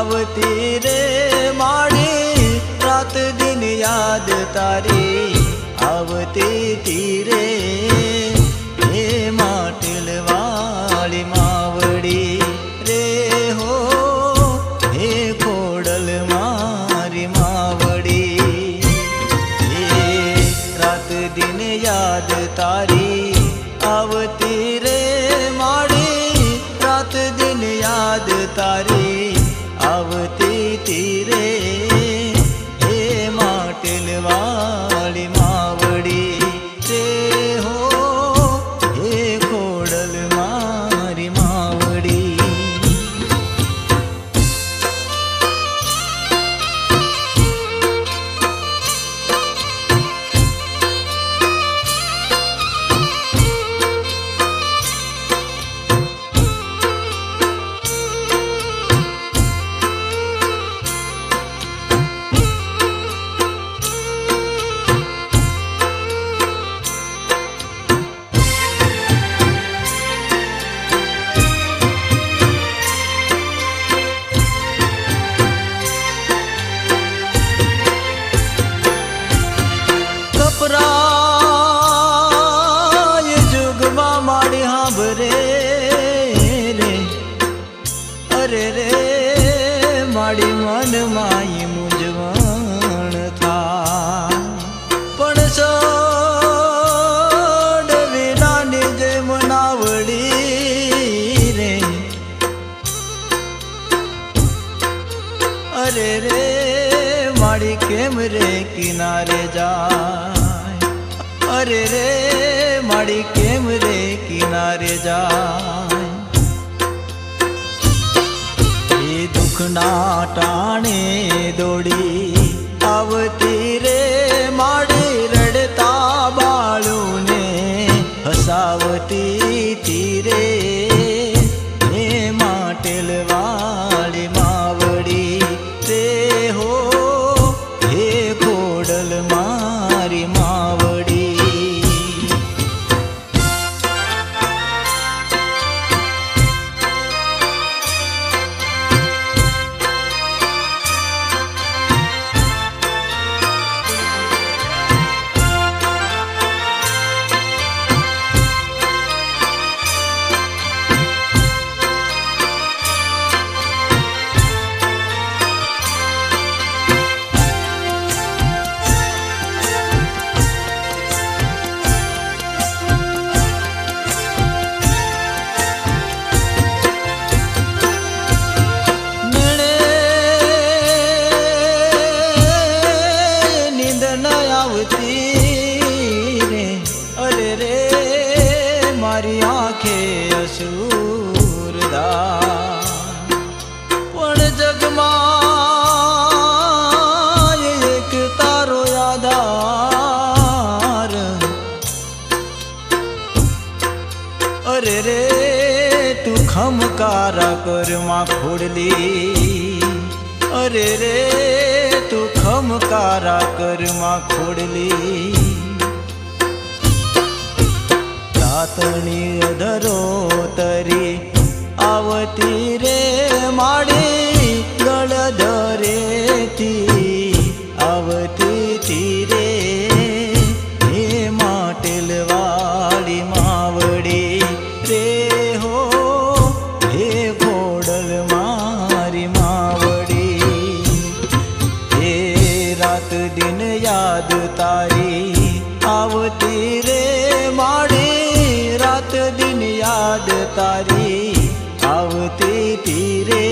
આવતી રે માણી રાત દિન યાદ તારી આવતી તીરે હે માટલવાળી માવડી રે હો હે ખોડલ મારી માવડી. હે રાત દિન યાદ તારી આવતી આવતી માડી મન માઈ મૂંઝવણ થા પણ સોડ વિનાની જે મનાવડી રે. અરે રે માડી કેમ રે કિનારે જાય? અરે રે માડી કેમ રે કિનારે જાય? એ દુઃખના ટાણે દોડી આવતી ખમકારા કરમાં ખોડલી. અરે રે તું ખમકારા કરમાં ખોડલી. રાતણી અધરો તરી આવતી રાત દિન યાદ તારી આવતી રે માડી રાત દિન યાદ તારી આવતી તીરે